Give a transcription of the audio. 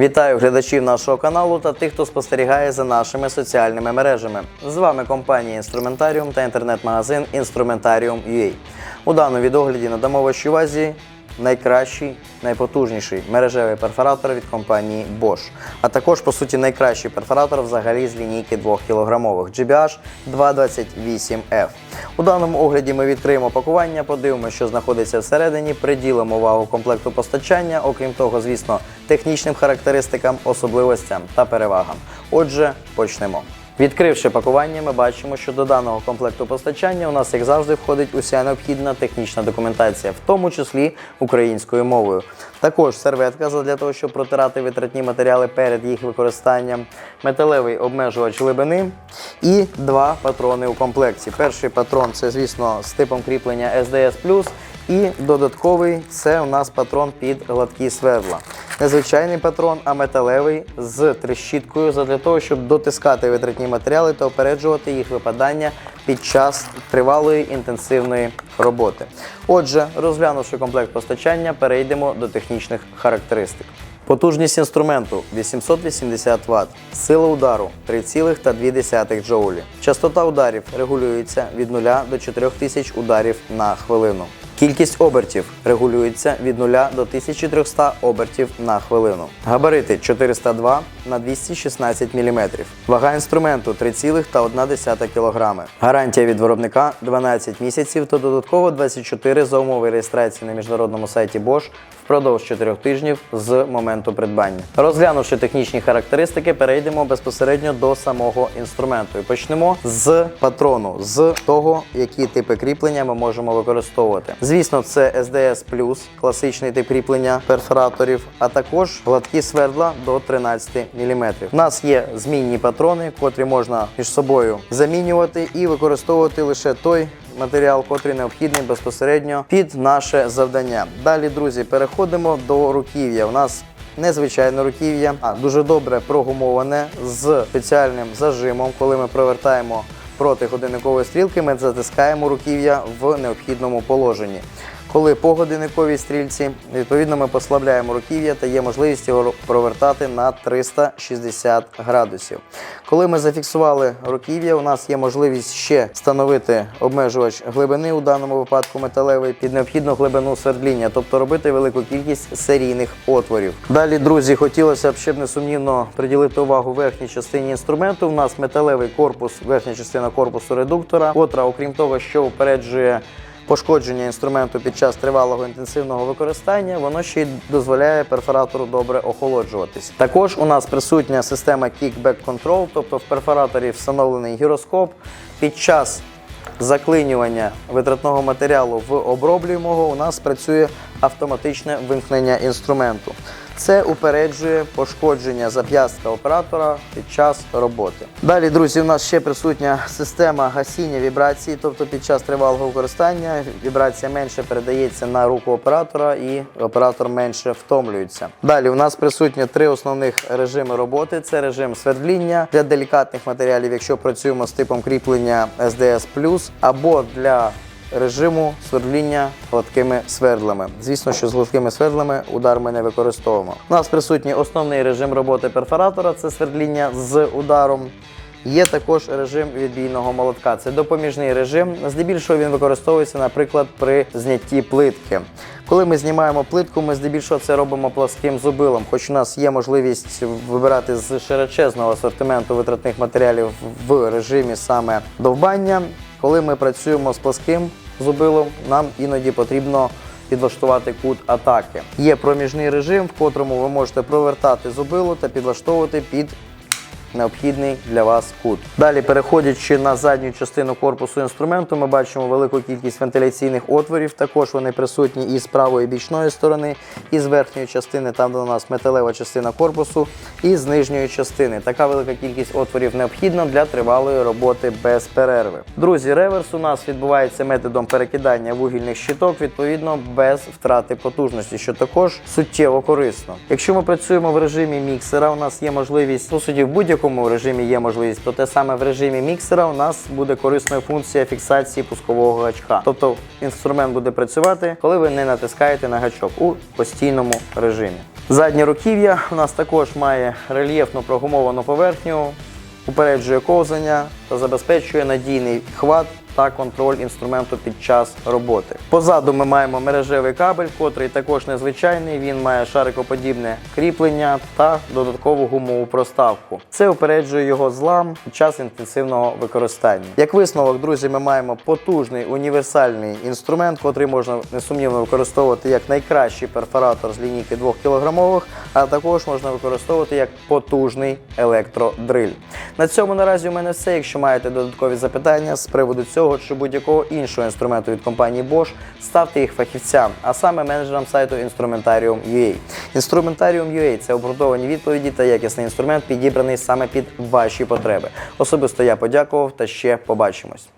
Вітаю глядачів нашого каналу та тих, хто спостерігає за нашими соціальними мережами. З вами компанія Інструментаріум та інтернет-магазин Інструментаріум.ua. У даному відогляді надамо вашій увазі найкращий, найпотужніший мережевий перфоратор від компанії Bosch, а також, по суті, найкращий перфоратор взагалі з лінійки 2 кілограмових GBH 228F. У даному огляді ми відкриємо пакування, подивимося, що знаходиться всередині, приділимо увагу комплекту постачання, окрім того, звісно, технічним характеристикам, особливостям та перевагам. Отже, почнемо. Відкривши пакування, ми бачимо, що до даного комплекту постачання у нас, як завжди, входить уся необхідна технічна документація, в тому числі українською мовою. Також серветка для того, щоб протирати витратні матеріали перед їх використанням, металевий обмежувач глибини і два патрони у комплекті. Перший патрон це, звісно, з типом кріплення SDS+, і додатковий це у нас патрон під гладкі свердла. Незвичайний патрон, а металевий з трещіткою для того, щоб дотискати витратні матеріали та опереджувати їх випадання під час тривалої інтенсивної роботи. Отже, розглянувши комплект постачання, перейдемо до технічних характеристик. Потужність інструменту 880 Вт, сила удару 3,2 джоулі. Частота ударів регулюється від 0 до 4000 ударів на хвилину. Кількість обертів регулюється від 0 до 1300 обертів на хвилину. Габарити 402 на 216 мм. Вага інструменту 3,1 кг. Гарантія від виробника 12 місяців та додатково 24 за умови реєстрації на міжнародному сайті Bosch впродовж 4 тижнів з моменту придбання. Розглянувши технічні характеристики, перейдемо безпосередньо до самого інструменту. І почнемо з патрону, з того, які типи кріплення ми можемо використовувати. Звісно, це SDS+, класичний тип кріплення перфораторів, а також гладкі свердла до 13 мм. У нас є змінні патрони, котрі можна між собою замінювати і використовувати лише той матеріал, котрий необхідний безпосередньо під наше завдання. Далі, друзі, переходимо до руків'я. У нас незвичайне руків'я, а дуже добре прогумоване з спеціальним зажимом, коли ми провертаємо проти годинникової стрілки, ми затискаємо руків'я в необхідному положенні. Коли по годинниковій стрільці, відповідно, ми послабляємо руків'я та є можливість його провертати на 360 градусів. Коли ми зафіксували руків'я, у нас є можливість ще встановити обмежувач глибини, у даному випадку металевий, під необхідну глибину свердління, тобто робити велику кількість серійних отворів. Далі, друзі, хотілося б ще несумнівно приділити увагу верхній частині інструменту. У нас металевий корпус, верхня частина корпусу редуктора, котра, окрім того, що упереджує пошкодження інструменту під час тривалого інтенсивного використання, воно ще й дозволяє перфоратору добре охолоджуватись. Також у нас присутня система Kickback Control, тобто в перфораторі встановлений гіроскоп. Під час заклинювання витратного матеріалу в оброблюємого у нас працює автоматичне вимкнення інструменту. Це упереджує пошкодження зап'ястка оператора під час роботи. Далі, друзі, у нас ще присутня система гасіння вібрації, тобто під час тривалого використання вібрація менше передається на руку оператора і оператор менше втомлюється. Далі у нас присутні три основних режими роботи: це режим свердління для делікатних матеріалів, якщо працюємо з типом кріплення SDS+, або для режиму свердління гладкими свердлами. Звісно, що з гладкими свердлами удар ми не використовуємо. У нас присутній основний режим роботи перфоратора це свердління з ударом. Є також режим відбійного молотка. Це допоміжний режим. Здебільшого він використовується, наприклад, при знятті плитки. Коли ми знімаємо плитку, ми здебільшого це робимо пласким зубилом, хоч у нас є можливість вибирати з широчезного асортименту витратних матеріалів в режимі саме довбання. Коли ми працюємо з пласким зубилом, нам іноді потрібно підлаштувати кут атаки. Є проміжний режим, в котрому ви можете провертати зубило та підлаштовувати під необхідний для вас кут. Далі, переходячи на задню частину корпусу інструменту, ми бачимо велику кількість вентиляційних отворів. Також вони присутні і з правої бічної сторони, і з верхньої частини, там де у нас металева частина корпусу, і з нижньої частини. Така велика кількість отворів необхідна для тривалої роботи без перерви. Друзі, реверс у нас відбувається методом перекидання вугільних щиток, відповідно без втрати потужності, що також суттєво корисно. Якщо ми працюємо в режимі міксера, у нас є можливість по суті в будь-якому режимі є можливість, проте саме в режимі міксера у нас буде корисною функція фіксації пускового гачка. Тобто інструмент буде працювати, коли ви не натискаєте на гачок у постійному режимі. Заднє руків'я у нас також має рельєфно прогумовану поверхню, упереджує ковзання та забезпечує надійний хват та контроль інструменту під час роботи. Позаду ми маємо мережевий кабель, котрий також незвичайний. Він має шарикоподібне кріплення та додаткову гумову проставку. Це упереджує його злам під час інтенсивного використання. Як висновок, друзі, ми маємо потужний універсальний інструмент, котрий можна несумнівно використовувати як найкращий перфоратор з лінійки 2 кг, а також можна використовувати як потужний електродриль. На цьому наразі у мене все. Якщо маєте додаткові запитання з приводу цього чи будь-якого іншого інструменту від компанії Bosch, ставте їх фахівцям, а саме менеджерам сайту Instrumentarium.ua. Instrumentarium.ua – це обґрунтовані відповіді та якісний інструмент, підібраний саме під ваші потреби. Особисто я подякував та ще побачимось.